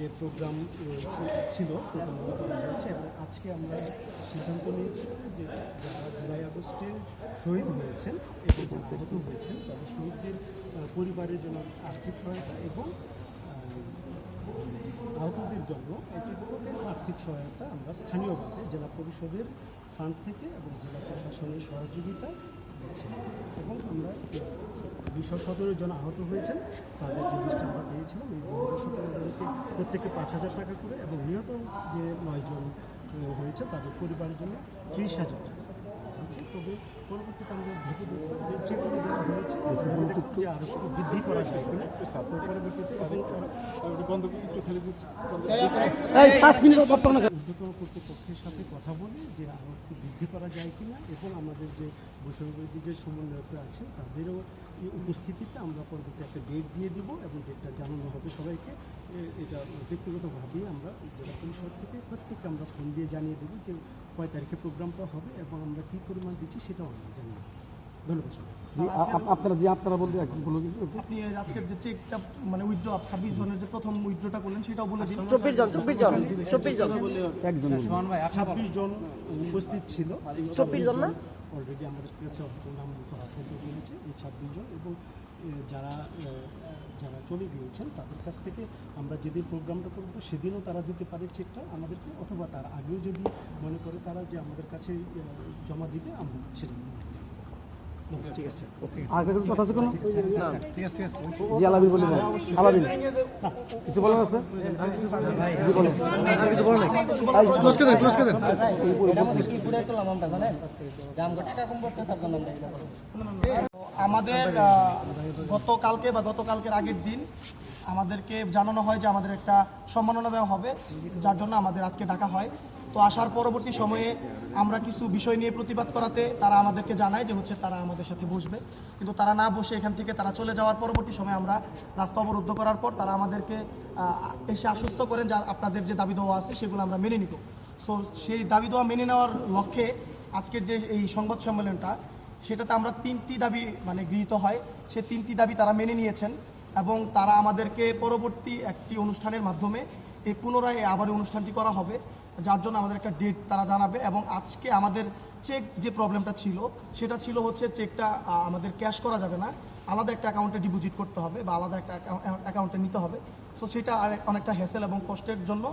যে প্রোগ্রাম ছিল প্রোগ্রামগুলো করা হয়েছে এবং আজকে আমরা সিদ্ধান্ত নিয়েছি যে যারা জুলাই আগস্টে শহীদ হয়েছেন এবং আহত হয়েছেন তাদের শহীদদের পরিবারের জন্য আর্থিক সহায়তা এবং আহ, আহতদের জন্য একটি আর্থিক সহায়তা আমরা স্থানীয়ভাবে জেলা পরিষদের ফান্ড থেকে এবং জেলা প্রশাসনের সহযোগিতায় এবং আমরা দুশো সতেরো জন আহত হয়েছেন। তাদের যে লিস্ট আমরা পেয়েছিলাম, এই দুশো সতেরো জনকে প্রত্যেকে পাঁচ হাজার টাকা করে এবং নিহত যে নয়জন হয়েছে, তাদের পরিবারের জন্য ত্রিশ হাজার টাকা। হচ্ছে তবে পরবর্তীতে আমরা যে হয়েছে এগুলো দেখব যে আরও একটু বৃদ্ধি করা যায়। কিনা তো পরবর্তীতে এবং কর্তৃপক্ষের সাথে কথা বলে যে আরও একটু বৃদ্ধি করা যায় কিনা এবং আমাদের যে বৈষম্যবিরোধী যে সমন্বয়করা আছে তাদেরও এই উপস্থিতিতে আমরা পরবর্তী একটা ডেট দিয়ে দিব এবং ডেটটা জানানো হবে সবাইকে। এটা ব্যক্তিগতভাবেই আমরা জেলা পরিষদ থেকে প্রত্যেককে আমরা ফোন দিয়ে জানিয়ে দেবো যে কয় তারিখে প্রোগ্রামটা হবে এবং আমরা কী পরিমাণ দিচ্ছি সেটাও আমরা জানিয়ে দেবো। ধন্যবাদ আপনারা যে আপনারা বলতে। আপনি আজকের যে চেকটা মানে উইথড্র ছাব্বিশ জনের যে প্রথম উইথড্রটা করলেন সেটাও বলে দিন চব্বিশ জন চব্বিশ জন চব্বিশ জন একজন ছাব্বিশ জন উপস্থিত ছিল 24 জন না? অলরেডি আমাদের কাছে হস্ত নাম হস্তান্তর করেছে এই ছাব্বিশ জন এবং যারা যারা চলে গিয়েছেন তাদের কাছ থেকে আমরা যেদিন প্রোগ্রামটা করব সেদিনও তারা দিতে পারে চেকটা আমাদেরকে অথবা তার আগেও যদি মনে করে তারা যে আমাদের কাছে জমা দিবে আমরা সেটা। ঠিক আছে। আর কারোর কথা আছে কোনো? জি আলামিন বলে দেন আলামিন কিছু বলার আছে? জি বলেন কিছু বলেন ক্লোজ করে দেন ক্লোজ করে দেন। আমাদের গতকালকে বা গতকালকের আগের দিন আমাদেরকে জানানো হয় যে আমাদের একটা সম্মাননা দেওয়া হবে যার জন্য আমাদের আজকে ডাকা হয়। তো আসার পরবর্তী সময়ে আমরা কিছু বিষয় নিয়ে প্রতিবাদ করাতে তারা আমাদেরকে জানায় যে হচ্ছে তারা আমাদের সাথে বসবে। কিন্তু তারা না বসে এখান থেকে তারা চলে যাওয়ার পরবর্তী সময়ে আমরা রাস্তা অবরুদ্ধ করার পর তারা আমাদেরকে এসে আশ্বস্ত করেন যে আপনাদের যে দাবি দেওয়া আছে সেগুলো আমরা মেনে নিব। সো সেই দাবি দেওয়া মেনে নেওয়ার লক্ষ্যে আজকের যে এই সংবাদ সম্মেলনটা, সেটাতে আমরা তিনটি দাবি মানে গৃহীত হয়। সে তিনটি দাবি তারা মেনে নিয়েছেন। এবং তারা আমাদেরকে পরবর্তী একটি অনুষ্ঠানের মাধ্যমে এই পুনরায় আবার অনুষ্ঠানটি করা হবে। যার জন্য আমাদের একটা ডেট তারা জানাবে এবং আজকে আমাদের চেক যে প্রবলেমটা ছিল, সেটা ছিল হচ্ছে চেকটা আমাদের ক্যাশ করা যাবে না। আলাদা একটা অ্যাকাউন্টে ডিপোজিট করতে হবে বা আলাদা একটা অ্যাকাউন্টে নিতে হবে। সো সেটা অনেকটা হ্যাসেল এবং কষ্টের জন্য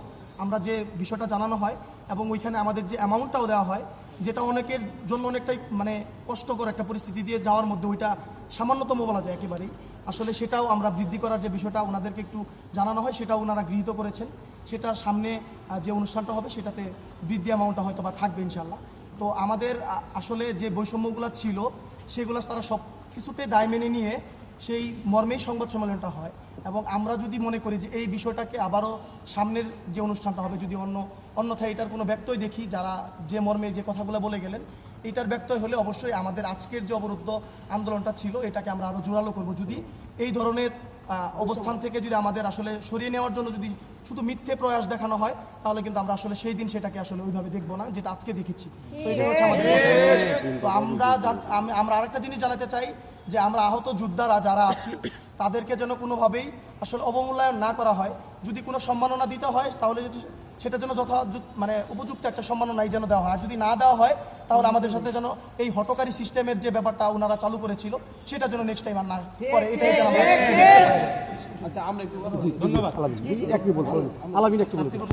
আমরা যে বিষয়টা জানানো হয় এবং ওইখানে আমাদের যে অ্যামাউন্টটাও দেওয়া হয়, যেটা অনেকের জন্য অনেকটাই মানে কষ্টকর একটা পরিস্থিতি দিয়ে যাওয়ার মধ্যে ওইটা সামান্যতম বলা যায় একেবারেই। আসলে সেটাও আমরা বৃদ্ধি করার যে বিষয়টা ওনাদেরকে একটু জানানো হয়, সেটাও ওনারা গৃহীত করেছেন। সেটার সামনে যে অনুষ্ঠানটা হবে সেটাতে বৃদ্ধি অ্যামাউন্টটা হয়তো বা থাকবে ইনশাল্লাহ তো আমাদের আসলে যে বৈষম্যগুলো ছিল, সেগুলো তারা সব কিছুতে দায় মেনে নিয়ে সেই মর্মেই সংবাদ সম্মেলনটা হয়। এবং আমরা যদি মনে করি যে এই বিষয়টাকে আবারও সামনের যে অনুষ্ঠানটা হবে, যদি অন্য, অন্যথায় এটার কোনো ব্যক্তই দেখি, যারা যে মর্মে যে কথাগুলো বলে গেলেন এটার ব্যক্ত হলে অবশ্যই আমাদের আজকের যে অবরুদ্ধ আন্দোলনটা ছিল এটাকে আমরা আরও জোরালো করব। যদি এই ধরনের অবস্থান থেকে যদি আমাদের আসলে সরিয়ে নেওয়ার জন্য যদি শুধু মিথ্যে প্রয়াস দেখানো হয় তাহলে কিন্তু আমরা আসলে সেই দিন সেটাকে আসলে ওইভাবে দেখব না যেটা আজকে দেখেছি। তো এটাই হচ্ছে আমাদের তো আমরা আমরা আরেকটা জিনিস জানাতে চাই যে আমরা আহত যোদ্ধারা যারা আছি তাদেরকে যেন কোনোভাবেই আসলে অবমূল্যায়ন না করা হয়। যদি কোনো সম্মাননা দিতে হয় তাহলে যদি সেটার জন্য যথা মানে উপযুক্ত একটা সম্মাননাই যেন দেওয়া হয়। আর যদি না দেওয়া হয় তাহলে আমাদের সাথে যেন এই হটকারী সিস্টেমের যে ব্যাপারটা ওনারা চালু করেছিল সেটা যেন নেক্সট টাইম আর না করে। এটাই যেন আমরা আলামিন। জি, একটু বলুন। আলামিন একটু বলুন।